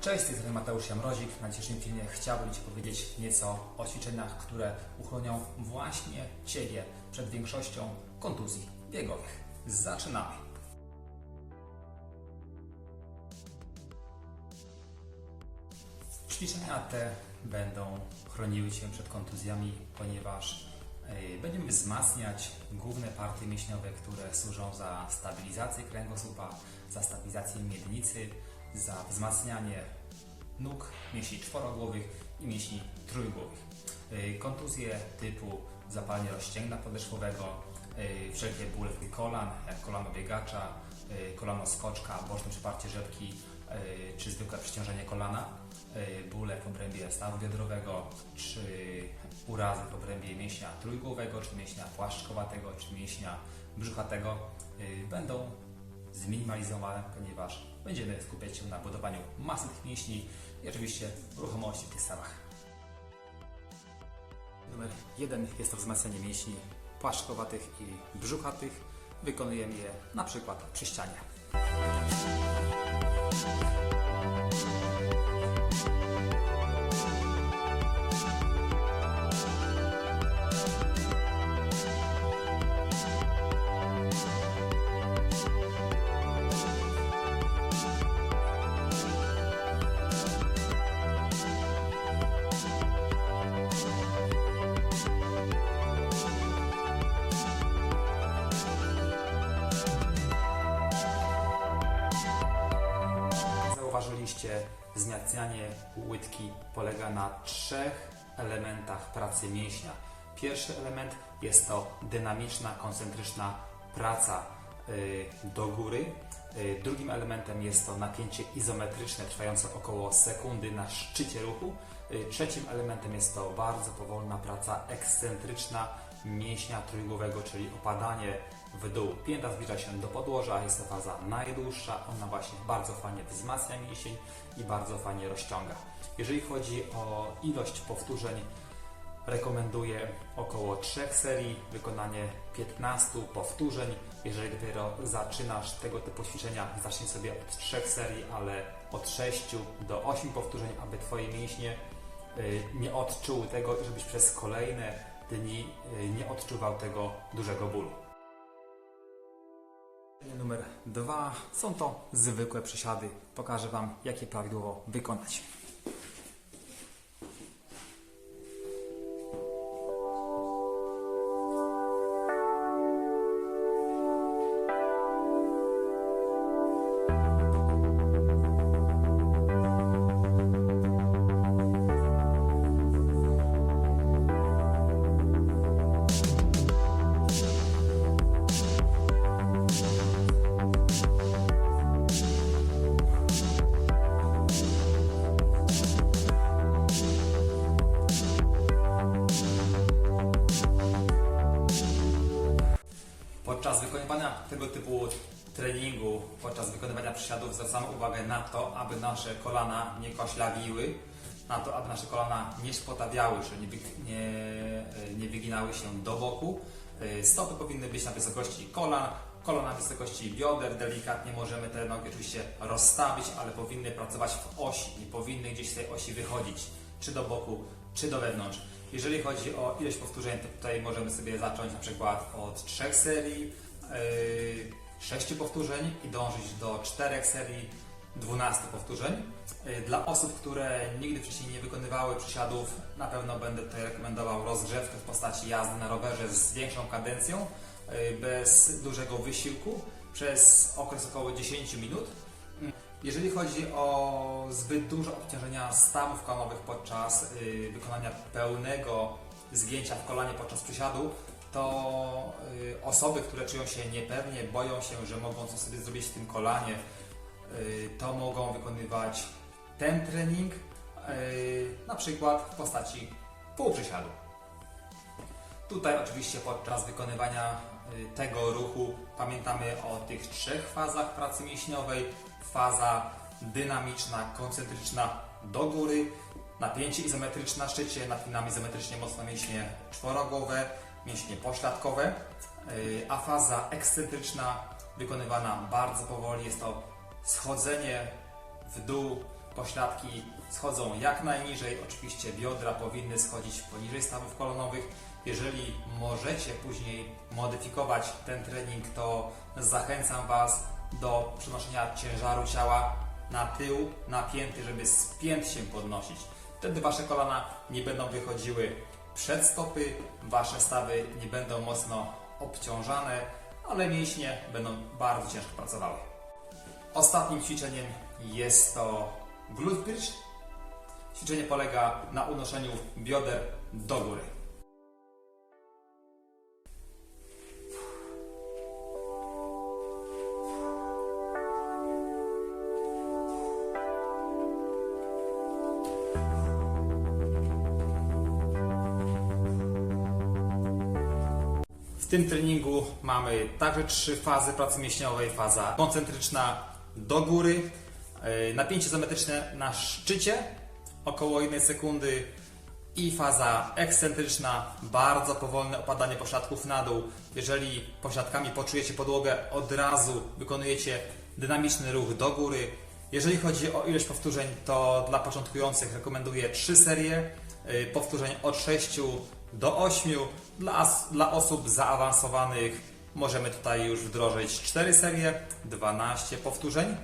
Cześć, strony Mateusz Jamrozik. Na dzisiejszym filmie chciałbym Ci powiedzieć nieco o ćwiczeniach, które uchronią właśnie Ciebie przed większością kontuzji biegowych. Zaczynamy! Ćwiczenia te będą chroniły Cię przed kontuzjami, ponieważ e, będziemy wzmacniać główne partie mięśniowe, które służą za stabilizację kręgosłupa, za stabilizację miednicy, za wzmacnianie nóg, mięśni czworogłowych i mięśni trójgłowych. E, Kontuzje typu zapalenie rozcięgna podeszwowego, e, wszelkie bóle kolan, jak kolano biegacza, e, kolano skoczka, boczne przyparcie rzepki czy zwykłe przeciążenie kolana, bóle w obrębie stawu biodrowego, czy urazy w obrębie mięśnia trójgłowego, czy mięśnia płaszczkowatego, czy mięśnia brzuchatego będą zminimalizowane, ponieważ będziemy skupiać się na budowaniu masy tych mięśni i oczywiście ruchomości w tych stawach. Numer jeden jest to wzmacnianie mięśni płaszczkowatych i brzuchatych. Wykonujemy je na przykład przy ścianie. Zauważyliście, wzmacnianie łydki polega na trzech elementach pracy mięśnia. Pierwszy element jest to dynamiczna, koncentryczna praca y, do góry. Y, Drugim elementem jest to napięcie izometryczne trwające około sekundy na szczycie ruchu. Y, Trzecim elementem jest to bardzo powolna praca ekscentryczna mięśnia trójgłowego, czyli opadanie w dół. Pięta zbliża się do podłoża, jest to faza najdłuższa, ona właśnie bardzo fajnie wzmacnia mięsień i bardzo fajnie rozciąga. Jeżeli chodzi o ilość powtórzeń, rekomenduję około 3 serii, wykonanie 15 powtórzeń. Jeżeli dopiero zaczynasz tego typu ćwiczenia, zacznij sobie od 3 serii, ale od 6 do 8 powtórzeń, aby Twoje mięśnie y, nie odczuły tego i żebyś przez kolejne dni y, nie odczuwał tego dużego bólu. Numer dwa są to zwykłe przysiady. Pokażę Wam, jak je prawidłowo wykonać. Tego typu treningu, podczas wykonywania przysiadów zwracamy uwagę na to, aby nasze kolana nie koślawiły, na to, aby nasze kolana nie szpotawiały, że nie, nie, nie wyginały się do boku. Y, Stopy powinny być na wysokości kolan, kolana na wysokości bioder. Delikatnie możemy te nogi oczywiście rozstawić, ale powinny pracować w osi, nie powinny gdzieś z tej osi wychodzić, czy do boku, czy do wewnątrz. Jeżeli chodzi o ilość powtórzeń, to tutaj możemy sobie zacząć na przykład od 3 serii, 6 powtórzeń i dążyć do 4 serii, 12 powtórzeń. Yy, Dla osób, które nigdy wcześniej nie wykonywały przysiadów, na pewno będę tutaj rekomendował rozgrzewkę w postaci jazdy na rowerze z większą kadencją, yy, bez dużego wysiłku, przez okres około 10 minut. Jeżeli chodzi o zbyt duże obciążenia stawów kolanowych podczas wykonania pełnego zgięcia w kolanie podczas przysiadu, to y, osoby, które czują się niepewnie, boją się, że mogą coś sobie zrobić w tym kolanie, y, to mogą wykonywać ten trening y, na przykład w postaci półprzysiadu. Tutaj oczywiście podczas wykonywania tego ruchu pamiętamy o tych trzech fazach pracy mięśniowej. Faza dynamiczna, koncentryczna do góry, napięcie izometryczne na szczycie, napinamy izometrycznie mocno mięśnie czworogłowe, mięśnie pośladkowe, y, a faza ekscentryczna wykonywana bardzo powoli jest to schodzenie w dół pośladki schodzą jak najniżej. Oczywiście biodra powinny schodzić poniżej stawów kolonowych. Jeżeli możecie później modyfikować ten trening, to zachęcam Was do przenoszenia ciężaru ciała na tył, na pięty, żeby z pięt się podnosić. Wtedy Wasze kolana nie będą wychodziły przed stopy, Wasze stawy nie będą mocno obciążane, ale mięśnie będą bardzo ciężko pracowały. Ostatnim ćwiczeniem jest to glute bridge. Ćwiczenie polega na unoszeniu bioder do góry. Tym treningu mamy także trzy fazy pracy mięśniowej. Faza koncentryczna do góry, yy, napięcie izometryczne na szczycie około 1 sekundy i faza ekscentryczna, bardzo powolne opadanie pośladków na dół. Jeżeli pośladkami poczujecie podłogę, od razu wykonujecie dynamiczny ruch do góry. Jeżeli chodzi o ilość powtórzeń, to dla początkujących rekomenduję 3 serie yy, powtórzeń od 6 do 8. Dla, dla osób zaawansowanych możemy tutaj już wdrożyć 4 serie, 12 powtórzeń.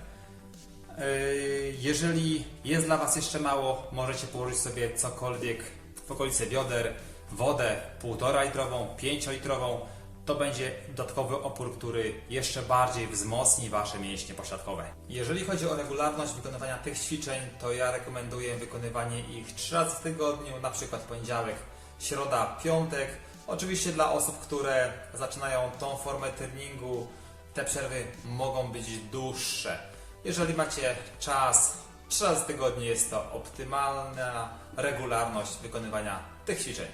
Yy, Jeżeli jest dla Was jeszcze mało, możecie położyć sobie cokolwiek w okolicy bioder, wodę 1,5 litrową, 5 litrową. To będzie dodatkowy opór, który jeszcze bardziej wzmocni Wasze mięśnie pośladkowe. Jeżeli chodzi o regularność wykonywania tych ćwiczeń, to ja rekomenduję wykonywanie ich 3 razy w tygodniu, na przykład poniedziałek, środa, piątek. Oczywiście dla osób, które zaczynają tą formę treningu, te przerwy mogą być dłuższe. Jeżeli macie czas, 3 razy w tygodniu jest to optymalna regularność wykonywania tych ćwiczeń.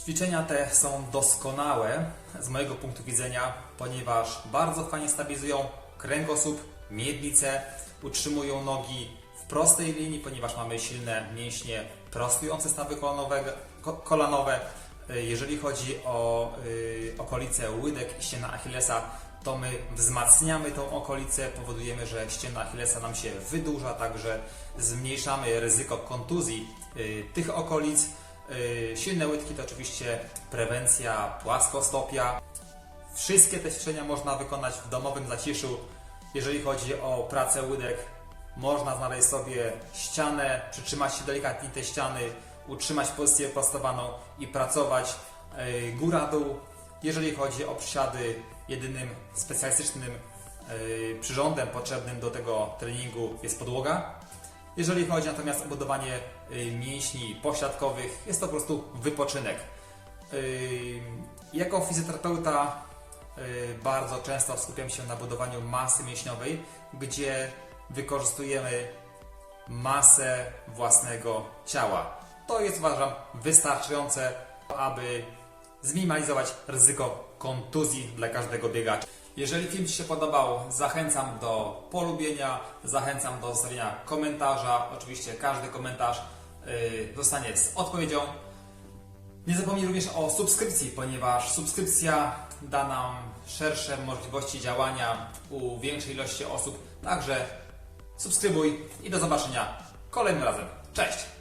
Ćwiczenia te są doskonałe z mojego punktu widzenia, ponieważ bardzo fajnie stabilizują kręgosłup, miednicę, utrzymują nogi w prostej linii, ponieważ mamy silne mięśnie prostujące stawy kolanowe. ko- kolanowe. Y, Jeżeli chodzi o y, okolice łydek i ściana Achillesa, to my wzmacniamy tą okolicę, powodujemy, że ściana Achillesa nam się wydłuża, także zmniejszamy ryzyko kontuzji y, tych okolic. Silne łydki to oczywiście prewencja płaskostopia. Wszystkie te ćwiczenia można wykonać w domowym zaciszu. Jeżeli chodzi o pracę łydek, można znaleźć sobie ścianę, przytrzymać się delikatnie tej ściany, utrzymać pozycję prostowaną i pracować yy, góra-dół. Jeżeli chodzi o przysiady, jedynym specjalistycznym yy, przyrządem potrzebnym do tego treningu jest podłoga. Jeżeli chodzi natomiast o budowanie y, mięśni pośladkowych, jest to po prostu wypoczynek. Jako fizjoterapeuta bardzo często skupiam się na budowaniu masy mięśniowej, gdzie wykorzystujemy masę własnego ciała. To jest uważam wystarczające, aby zminimalizować ryzyko kontuzji dla każdego biegacza. Jeżeli film Ci się podobał, zachęcam do polubienia, zachęcam do zostawienia komentarza. Oczywiście każdy komentarz yy, zostanie z odpowiedzią. Nie zapomnij również o subskrypcji, ponieważ subskrypcja da nam szersze możliwości działania u większej ilości osób. Także subskrybuj i do zobaczenia kolejnym razem. Cześć!